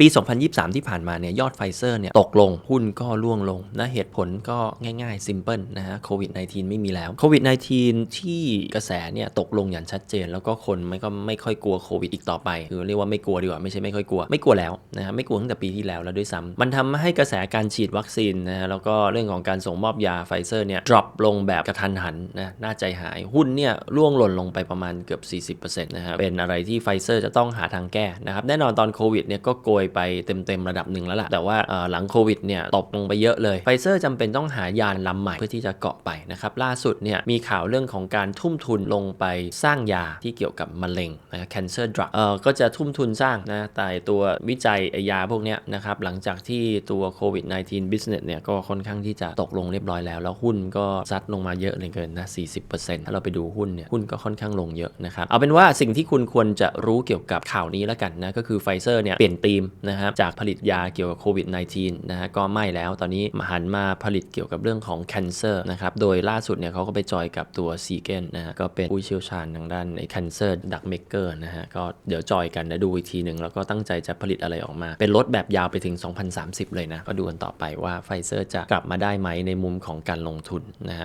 ปี 2023 ที่ผ่านมาเนี่ยยอดไฟเซอร์เนี่ยตกลงหุ้นก็ร่วงลงนะเหตุผลก็ง่ายๆ ซิมเพิลนะฮะโควิด -19 ไม่มีแล้วโควิด -19 ที่กระแสเนี่ยตกลงอย่างชัดเจน แล้วก็คนไม่ก็ไม่ค่อยกลัวโควิดอีกต่อไป คือเรียกว่าไม่กลัวดีกว่าไม่ใช่ไม่ค่อยกลัว ไม่กลัวแล้วนะฮะไม่กลัวตั้งแต่ปีที่แล้วแล้วด้วยซ้ำมันทำให้กระแสการฉีดวัคซีนนะฮะแล้วก็เรื่องของการส่งมอบยาไฟเซอร์เนี่ย drop ลงแบบกระทันหันนะน่าใจหายหุ้นเนี่ยร่วงหล่นลงไปประมาณเกือบ 40%นะฮะเป็นอะไรที่ไฟเซอร์จะต้องหาทางแก้นะครับแน่นอนตอนโควิดเนี่ยก็โกยไปเต็มๆระดับหนึ่งแล้วล่ะ แต่ว่าหลังโควิดเนี่ยตกลงไปเยอะเลยไฟเซอร์จำเป็นต้องหายานลำใหม่เพื่อที่จะเกาะไปนะครับล่าสุดเนี่ยมีข่าวเรื่องของการทุ่มทุนลงไปสร้างยาที่เกี่ยวกับมะเร็งนะ cancer drug เอ่อก็จะทุ่มทุนสร้างนะแต่ตัววิจัยยาพวกเนี้ยนะครับหลังจากที่ตัวโควิด -19 business เนี่ยก็ค่อนข้างที่จะตกลงเรียบร้อยแล้ว แล้วหุ้นก็ซัดลงมาเยอะเลยเกินนะ40%ถ้าเราไปดูหุ้นเนี่ยหุ้นก็ค่อนข้างลงเยอะนะครับเอาเป็นว่าสิ่งที่คุณควรจะรู้เกี่ยวกับข่าวนี้แล้วกันนะก็คือไฟเซอร์เนี่ยเปลี่ยนธีมนะครับจากผลิตยาเกี่ยวกับโควิด -19 นะฮะก็ไม่แล้วตอนนี้หันมาผลิตเกี่ยวกับเรื่องของ cancer นะครับโดยล่าสุดเนี่ยเขาก็ไปจอยกับตัวซีเกนนะฮะก็เป็นผู้เชี่ยวชาญทางด้านใน cancer drug maker นะฮะก็เดี๋ยวจอยกันนะดูอีกทีหนึ่งแล้วก็ตั้งใจจะผลิตอะไรออกมา เป็นรถแบบยาวไปถึง 2030 เลยนะ ก็ดูกันต่อไปว่าไฟเซอร์จะกลับมาได้ไหมในมุมของการลงทุนนะครับ